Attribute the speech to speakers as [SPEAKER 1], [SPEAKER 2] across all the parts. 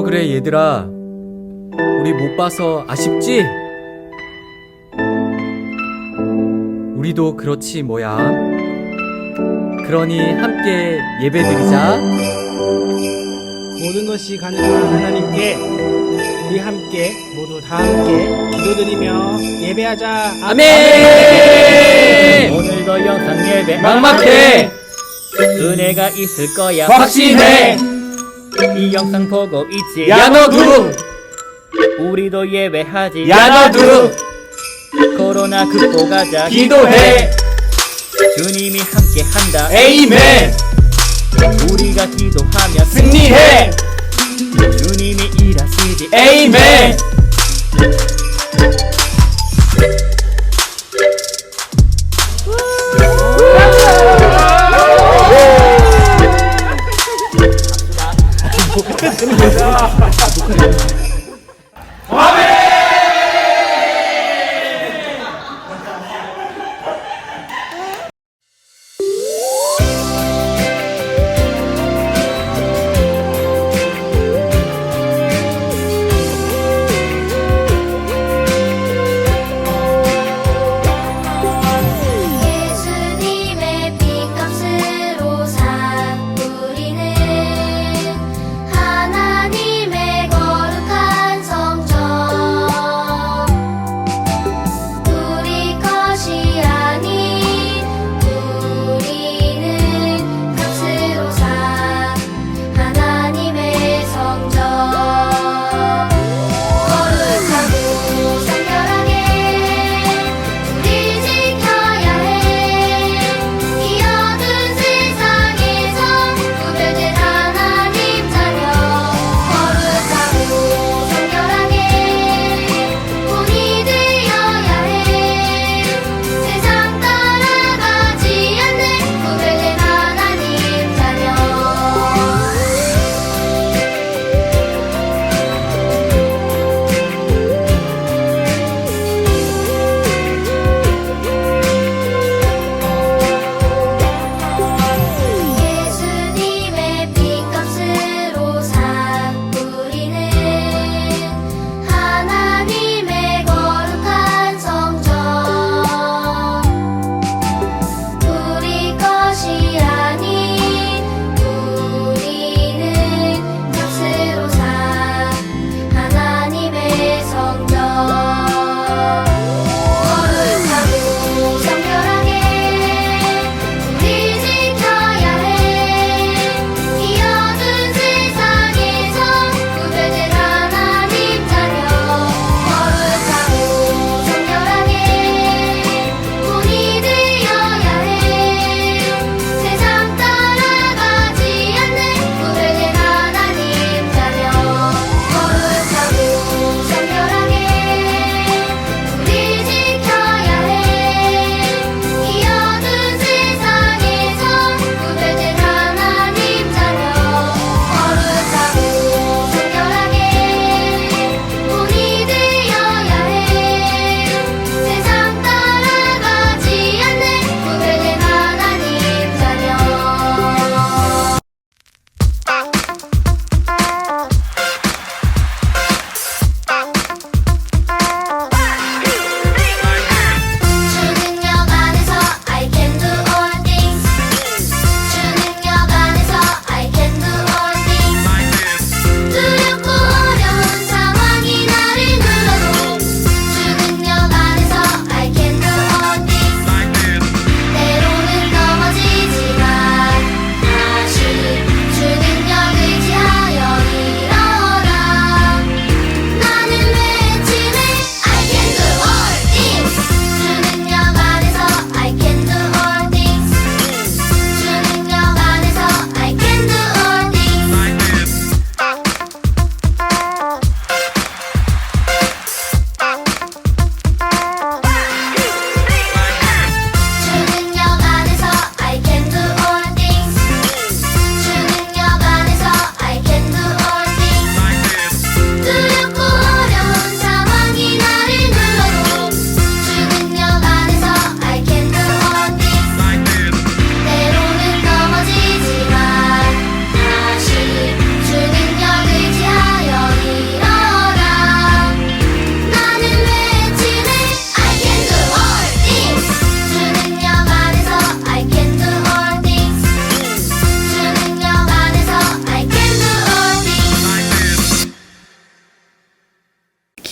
[SPEAKER 1] 어 그래 얘들아. 우리 못 봐서 아쉽지? 우리도 그렇지 뭐야. 그러니 함께 예배드리자.
[SPEAKER 2] 모든 것이 가능한 하나님께 우리 함께 모두 다 함께 기도드리며 예배하자.
[SPEAKER 1] 아멘!
[SPEAKER 3] 오늘도 영상 예배
[SPEAKER 1] 막막해!
[SPEAKER 3] 은혜가 있을 거야.
[SPEAKER 1] 확신해
[SPEAKER 3] 이 영상 보고 있지.
[SPEAKER 1] 야 너도
[SPEAKER 3] 우리도 예배하지.
[SPEAKER 1] 야 너도
[SPEAKER 3] 코로나 극복하자.
[SPEAKER 1] 기도해.
[SPEAKER 3] 주님이 함께 한다.
[SPEAKER 1] 에이멘.
[SPEAKER 3] 우리가 기도하며
[SPEAKER 1] 승리해.
[SPEAKER 3] 주님이 일하시지.
[SPEAKER 1] 에이멘
[SPEAKER 4] 예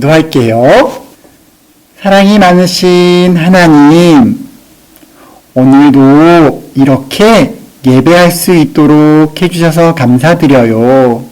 [SPEAKER 5] 기도할게요. 사랑이 많으신 하나님, 오늘도 이렇게 예배할 수 있도록 해주셔서 감사드려요.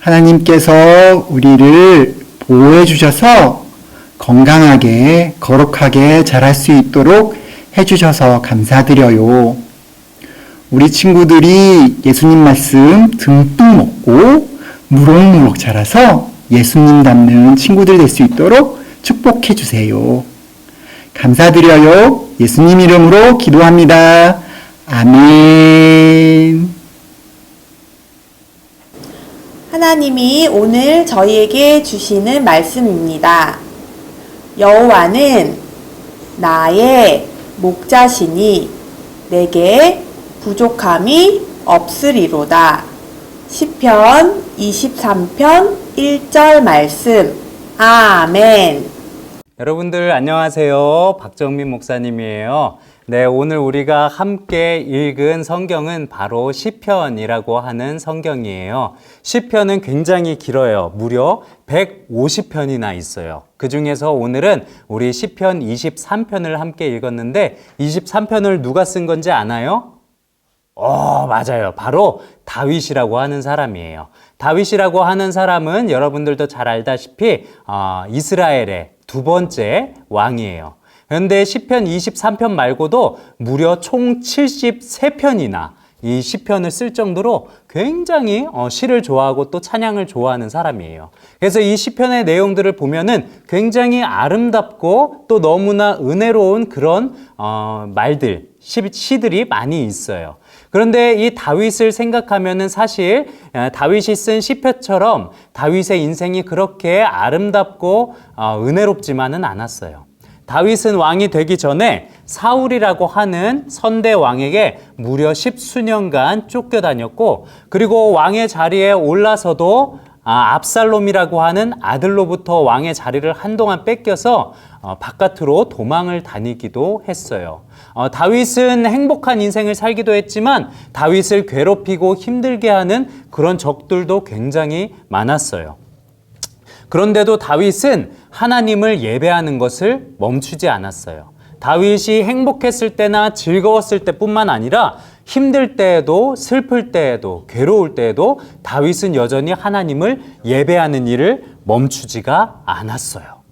[SPEAKER 5] 하나님께서 우리를 보호해 주셔서 건강하게, 거룩하게 자랄 수 있도록 해주셔서 감사드려요. 우리 친구들이 예수님 말씀 듬뿍 먹고 무럭무럭 자라서 예수님 닮는 친구들 될 수 있도록 축복해 주세요. 감사드려요. 예수님 이름으로 기도합니다. 아멘.
[SPEAKER 6] 하나님이 오늘 저희에게 주시는 말씀입니다. 여호와는 나의 목자시니 내게 부족함이 없으리로다. 시편 23편 1절 말씀. 아멘.
[SPEAKER 7] 여러분들 안녕하세요. 박정민 목사님이에요. 네, 오늘 우리가 함께 읽은 성경은 바로 시편이라고 하는 성경이에요. 시편은 굉장히 길어요. 무려 150편이나 있어요. 그 중에서 오늘은 우리 시편 23편을 함께 읽었는데 23편을 누가 쓴 건지 아나요? 어, 맞아요. 바로 다윗이라고 하는 사람이에요. 다윗이라고 하는 사람은 여러분들도 잘 알다시피 어, 이스라엘의 두 번째 왕이에요. 그런데 시편 23편 말고도 무려 총 73편이나 이 시편을 쓸 정도로 굉장히 어, 시를 좋아하고 또 찬양을 좋아하는 사람이에요. 그래서 이 시편의 내용들을 보면은 굉장히 아름답고 또 너무나 은혜로운 그런 어, 말들, 시, 시들이 많이 있어요. 그런데 이 다윗을 생각하면은 사실 어, 다윗이 쓴 시편처럼 다윗의 인생이 그렇게 아름답고 어, 은혜롭지만은 않았어요. 다윗은 왕이 되기 전에 사울이라고 하는 선대 왕에게 무려 십수년간 쫓겨다녔고 그리고 왕의 자리에 올라서도 아, 압살롬이라고 하는 아들로부터 왕의 자리를 한동안 뺏겨서 어, 바깥으로 도망을 다니기도 했어요. 어, 다윗은 행복한 인생을 살기도 했지만 다윗을 괴롭히고 힘들게 하는 그런 적들도 굉장히 많았어요. 그런데도 다윗은 하나님을 예배하는 것을 멈추지 않았어요. 다윗이 행복했을 때나 즐거웠을 때뿐만 아니라 힘들 때에도 슬플 때에도 괴로울 때에도 다윗은 여전히 하나님을 예배하는 일을 멈추지가 않았어요.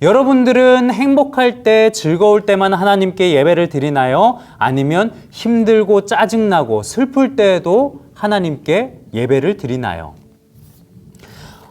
[SPEAKER 7] 여러분들은 행복할 때, 즐거울 때만 하나님께 예배를 드리나요? 아니면 힘들고 짜증나고 슬플 때에도 하나님께 예배를 드리나요?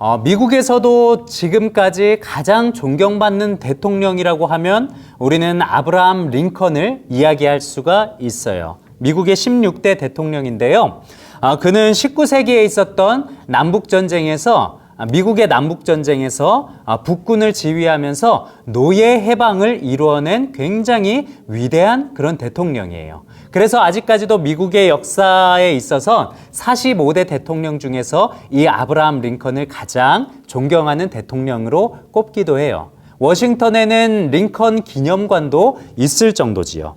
[SPEAKER 7] 어, 미국에서도 지금까지 가장 존경받는 대통령이라고 하면 우리는 아브라함 링컨을 이야기할 수가 있어요. 미국의 16대 대통령인데요. 어, 그는 19세기에 있었던 남북전쟁에서 아, 미국의 남북전쟁에서 아, 북군을 지휘하면서 노예 해방을 이루어낸 굉장히 위대한 그런 대통령이에요. 그래서 아직까지도 미국의 역사에 있어서 45대 대통령 중에서 이 아브라함 링컨을 가장 존경하는 대통령으로 꼽기도 해요. 워싱턴에는 링컨 기념관도 있을 정도지요.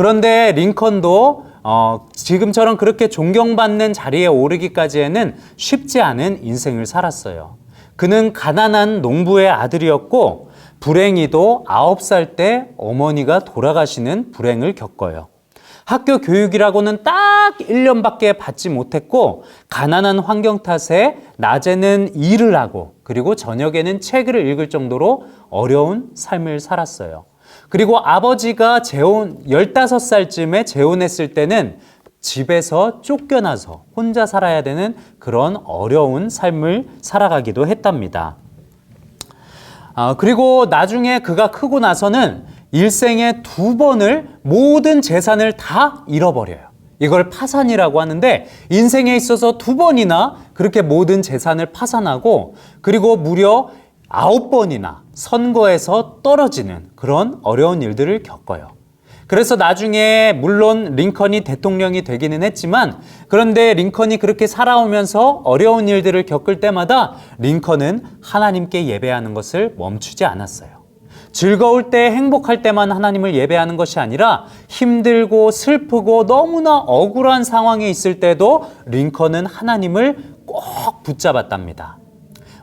[SPEAKER 7] 그런데 링컨도 어, 지금처럼 그렇게 존경받는 자리에 오르기까지에는 쉽지 않은 인생을 살았어요. 그는 가난한 농부의 아들이었고 불행히도 9살 때 어머니가 돌아가시는 불행을 겪어요. 학교 교육이라고는 딱 1년밖에 받지 못했고 가난한 환경 탓에 낮에는 일을 하고 그리고 저녁에는 책을 읽을 정도로 어려운 삶을 살았어요. 그리고 아버지가 재혼 15살쯤에 재혼했을 때는 집에서 쫓겨나서 혼자 살아야 되는 그런 어려운 삶을 살아가기도 했답니다. 아, 그리고 나중에 그가 크고 나서는 일생에 두 번을 모든 재산을 다 잃어버려요. 이걸 파산이라고 하는데 인생에 있어서 두 번이나 그렇게 모든 재산을 파산하고 그리고 무려 아홉 번이나 선거에서 떨어지는 그런 어려운 일들을 겪어요. 그래서 나중에 물론 링컨이 대통령이 되기는 했지만 그런데 링컨이 그렇게 살아오면서 어려운 일들을 겪을 때마다 링컨은 하나님께 예배하는 것을 멈추지 않았어요. 즐거울 때 행복할 때만 하나님을 예배하는 것이 아니라 힘들고 슬프고 너무나 억울한 상황에 있을 때도 링컨은 하나님을 꼭 붙잡았답니다.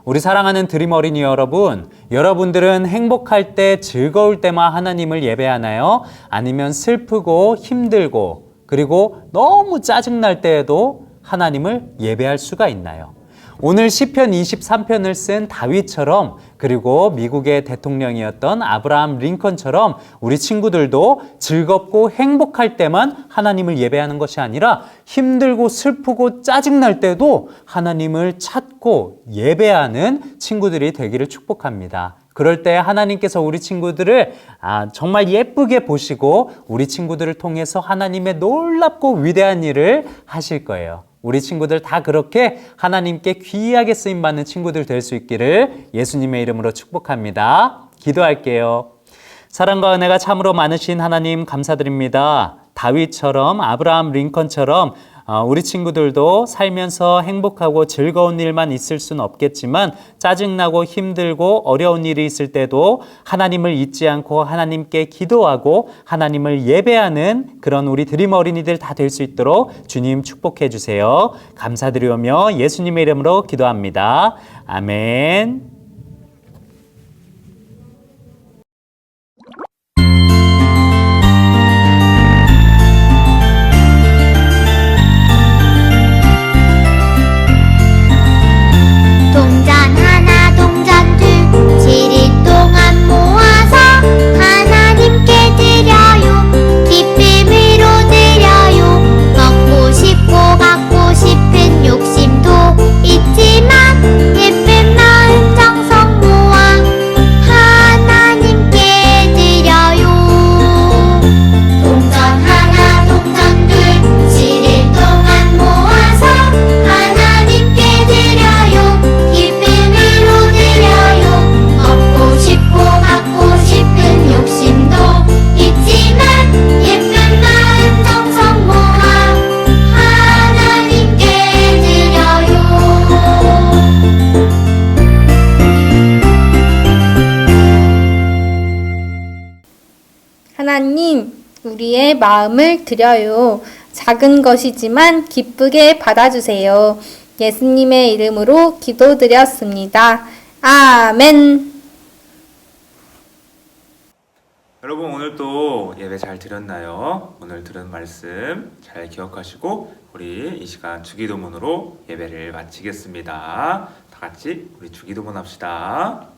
[SPEAKER 7] 우리 사랑하는 드림 어린이 여러분, 여러분들은 행복할 때, 즐거울 때만 하나님을 예배하나요? 아니면 슬프고 힘들고, 그리고 너무 짜증날 때에도 하나님을 예배할 수가 있나요? 오늘 시편 23편을 쓴 다윗처럼 그리고 미국의 대통령이었던 아브라함 링컨처럼 우리 친구들도 즐겁고 행복할 때만 하나님을 예배하는 것이 아니라 힘들고 슬프고 짜증날 때도 하나님을 찾고 예배하는 친구들이 되기를 축복합니다. 그럴 때 하나님께서 우리 친구들을 아, 정말 예쁘게 보시고 우리 친구들을 통해서 하나님의 놀랍고 위대한 일을 하실 거예요. 우리 친구들 다 그렇게 하나님께 귀하게 쓰임 받는 친구들 될 수 있기를 예수님의 이름으로 축복합니다. 기도할게요. 사랑과 은혜가 참으로 많으신 하나님 감사드립니다. 다윗처럼 아브라함 링컨처럼 어, 우리 친구들도 살면서 행복하고 즐거운 일만 있을 수는 없겠지만 짜증나고 힘들고 어려운 일이 있을 때도 하나님을 잊지 않고 하나님께 기도하고 하나님을 예배하는 그런 우리 드림 어린이들 다 될 수 있도록 주님 축복해 주세요. 감사드리오며 예수님의 이름으로 기도합니다. 아멘.
[SPEAKER 8] 하나님, 우리의 마음을 드려요. 작은 것이지만 기쁘게 받아주세요. 예수님의 이름으로 기도드렸습니다. 아멘.
[SPEAKER 9] 여러분 오늘도 예배 잘 드렸나요? 오늘 들은 말씀 잘 기억하시고 우리 이 시간 주기도문으로 예배를 마치겠습니다. 다 같이 우리 주기도문 합시다.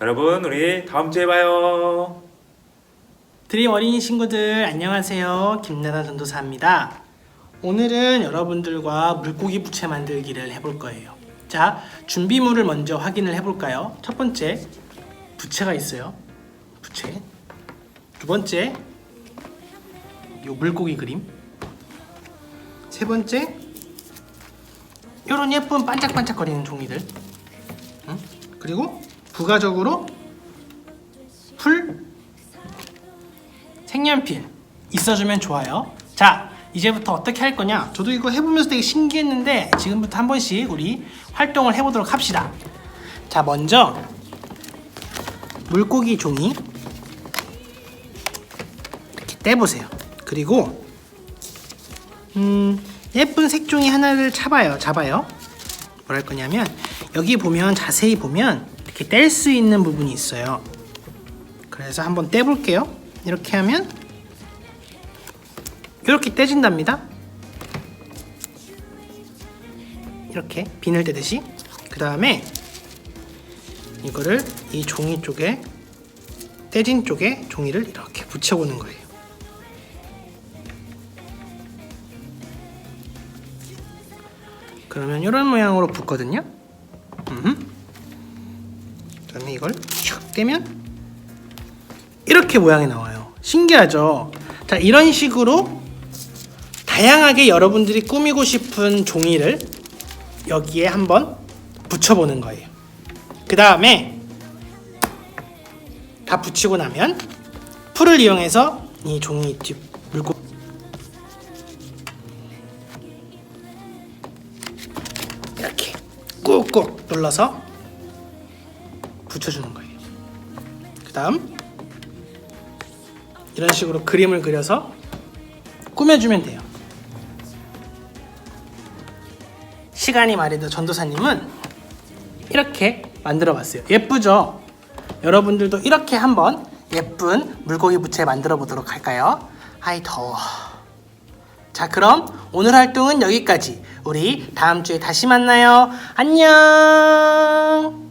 [SPEAKER 9] 여러분 우리 다음 주에 봐요.
[SPEAKER 2] 드림 어린이 친구들 안녕하세요. 김나단 전도사입니다. 오늘은 여러분들과 물고기 부채 만들기를 해볼 거예요. 자, 준비물을 먼저 확인을 해볼까요? 첫 번째, 부채가 있어요. 부채. 두 번째, 요 물고기 그림. 세 번째, 요런 예쁜 반짝반짝거리는 종이들. 응? 그리고 부가적으로 풀, 색연필 있어주면 좋아요. 자, 이제부터 어떻게 할 거냐? 저도 이거 해보면서 되게 신기했는데 지금부터 한 번씩 우리 활동을 해보도록 합시다. 자, 먼저 물고기 종이 이렇게 떼보세요. 그리고 음, 예쁜 색종이 하나를 잡아요. 잡아요. 뭘할 거냐면 여기 보면 자세히 보면 이렇게 뗄 수 있는 부분이 있어요. 그래서 한번 떼볼게요. 이렇게 하면 이렇게 떼진답니다. 이렇게 비늘 떼듯이 그 다음에 이거를 이 종이 쪽에 떼진 쪽에 종이를 이렇게 붙여보는 거예요. 그러면 이런 모양으로 붙거든요. 음. 그다음에 이걸 슉 떼면 이렇게 모양이 나와요. 신기하죠? 자, 이런 식으로 다양하게 여러분들이 꾸미고 싶은 종이를 여기에 한번 붙여보는 거예요. 그 다음에 다 붙이고 나면 풀을 이용해서 이 종이 뒤 물고 이렇게 꾹꾹 눌러서 붙여주는 거예요. 그 다음 이런 식으로 그림을 그려서 꾸며주면 돼요. 시간이 말이도 전도사님은 이렇게 만들어 봤어요. 예쁘죠? 여러분들도 이렇게 한번 예쁜 물고기 부채 만들어 보도록 할까요? 아이 더워. 자, 그럼 오늘 활동은 여기까지. 우리 다음 주에 다시 만나요. 안녕!